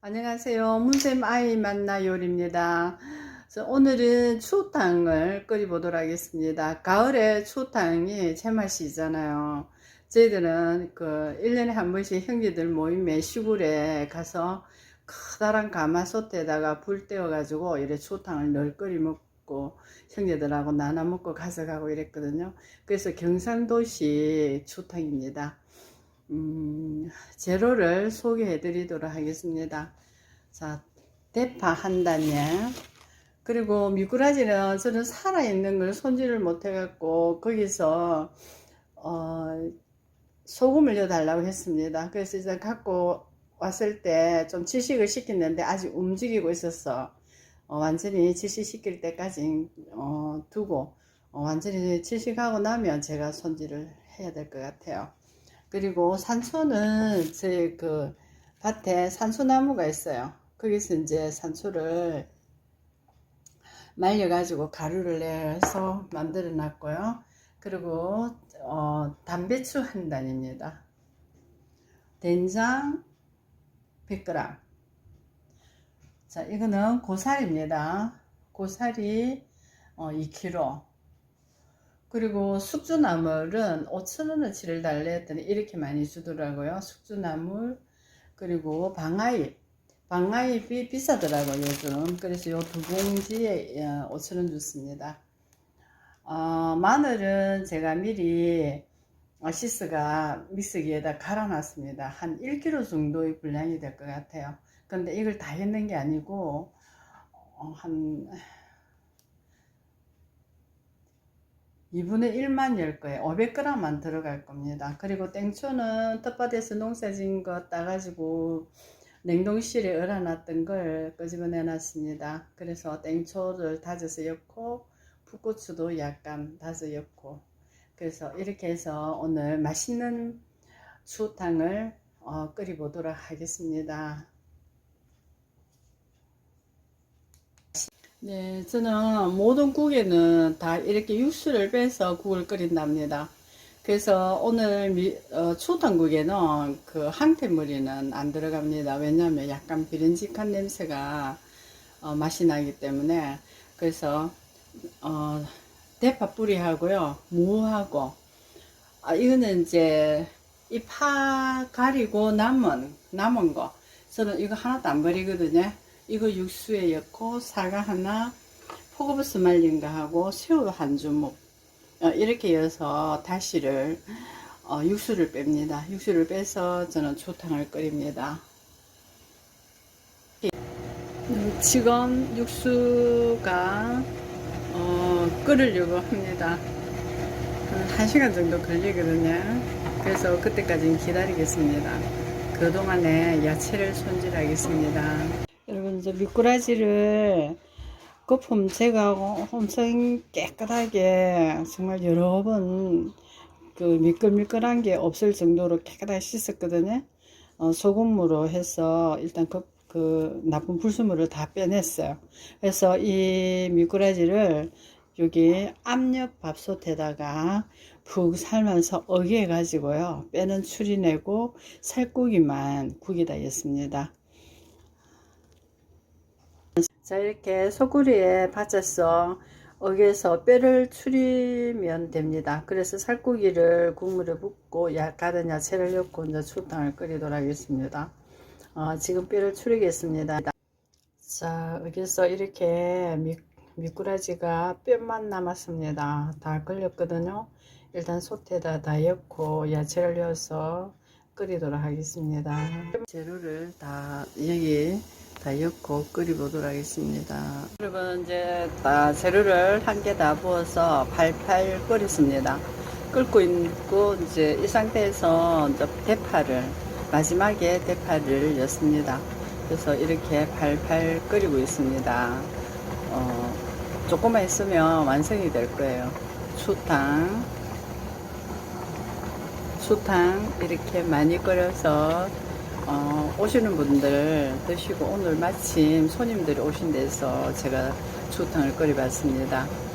안녕하세요. 문쌤 아이 만나 요리입니다. 오늘은 추탕을 끓여보도록 하겠습니다. 가을에 추탕이 제맛이잖아요. 저희들은 그 1년에 한 번씩 형제들 모임에 시골에 가서 커다란 가마솥에다가 불 떼어가지고 이래 추탕을 늘 끓여 먹고 형제들하고 나눠 먹고 가져가고 이랬거든요. 그래서 경상도시 추탕입니다. 음, 재료를 소개해 드리도록 하겠습니다. 자, 대파 한 단에, 그리고 미꾸라지는 저는 살아있는 걸 손질을 못 해 갖고, 거기서, 어, 소금을 넣어달라고 했습니다. 그래서 이제 갖고 왔을 때좀 질식을 시켰는데 아직 움직이고 있었어. 어, 완전히 질식시킬 때까지, 어, 두고, 어, 완전히 질식하고 나면 제가 손질을 해야 될 것 같아요. 그리고 산초는 제 그 밭에 산초나무가 있어요. 거기서 이제 산초를 말려가지고 가루를 내서 만들어 놨고요. 그리고 어, 담배추 한 단입니다. 된장 100g. 자, 이거는 고사리입니다. 고사리 어, 2kg. 그리고 숙주나물은 5천원어치를 달래 했더니 이렇게 많이 주더라고요. 숙주나물 그리고 방아잎 방아잎이 비싸더라고요 요즘 그래서 요 두 봉지에 5천원 줬습니다. 어, 마늘은 제가 미리 시스가 믹서기에다 갈아놨습니다. 한 1kg 정도의 분량이 될 것 같아요. 근데 이걸 다 했는 게 아니고 어, 한 2분의 1만 열 거예요. 500g만 들어갈 겁니다. 그리고 땡초는 텃밭에서 농사진 거 따가지고 냉동실에 얼어놨던 걸 끄집어내 놨습니다. 그래서 땡초를 다져서 넣고 풋고추도 약간 다져 넣고 그래서 이렇게 해서 오늘 맛있는 추탕을 어, 끓여 보도록 하겠습니다. 네, 저는 모든 국에는 다 이렇게 육수를 빼서 국을 끓인답니다. 그래서 오늘 미, 어, 추탕국에는 그 항태물이는 안 들어갑니다. 왜냐하면 약간 비린직한 냄새가 어, 맛이 나기 때문에 그래서 어, 대파 뿌리하고요, 무하고 아, 이거는 이제 이 파 가리고 남은 남은 거 저는 이거 하나도 안 버리거든요. 이거 육수에 넣고 사과 하나 포그버스 말린 거 하고 새우 한 주먹 어, 이렇게 넣어서 다시를 어, 육수를 뺍니다. 육수를 빼서 저는 초탕을 끓입니다. 지금 육수가 어, 끓으려고 합니다. 한 1시간 정도 걸리거든요. 그래서 그때까지는 기다리겠습니다. 그동안에 야채를 손질하겠습니다. 이제 미꾸라지를 거품 제거하고 엄청 깨끗하게 정말 여러 번 그 미끌미끌한 게 없을 정도로 깨끗하게 씻었거든요. 어, 소금으로 해서 일단 그, 그 나쁜 불순물을 다 빼냈어요. 그래서 이 미꾸라지를 여기 압력 밥솥에다가 푹 삶아서 어기해 가지고요. 빼는 추리내고 살코기만 국에다 넣습니다. 자 이렇게 소쿠리에 받쳐서 어기에서 뼈를 추리면 됩니다. 그래서 살코기를 국물에 붓고 야, 가른 야채를 넣고 이제 추탕을 끓이도록 하겠습니다. 어, 지금 뼈를 추리겠습니다. 자 여기서 이렇게 미, 미꾸라지가 뼈만 남았습니다. 다 걸렸거든요. 일단 솥에다 다 넣고 야채를 넣어서 끓이도록 하겠습니다. 재료를 다 여기 다 넣고 끓여보도록 하겠습니다. 여러분 이제 다 재료를 한 개 다 부어서 팔팔 끓였습니다. 끓고 있고 이제 이 상태에서 이제 대파를 마지막에 대파를 넣습니다. 그래서 이렇게 팔팔 끓이고 있습니다. 어, 조금만 있으면 완성이 될 거예요. 추탕, 추탕 이렇게 많이 끓여서 어, 오시는 분들 드시고 오늘 마침 손님들이 오신 데서 제가 추탕을 끓여봤습니다.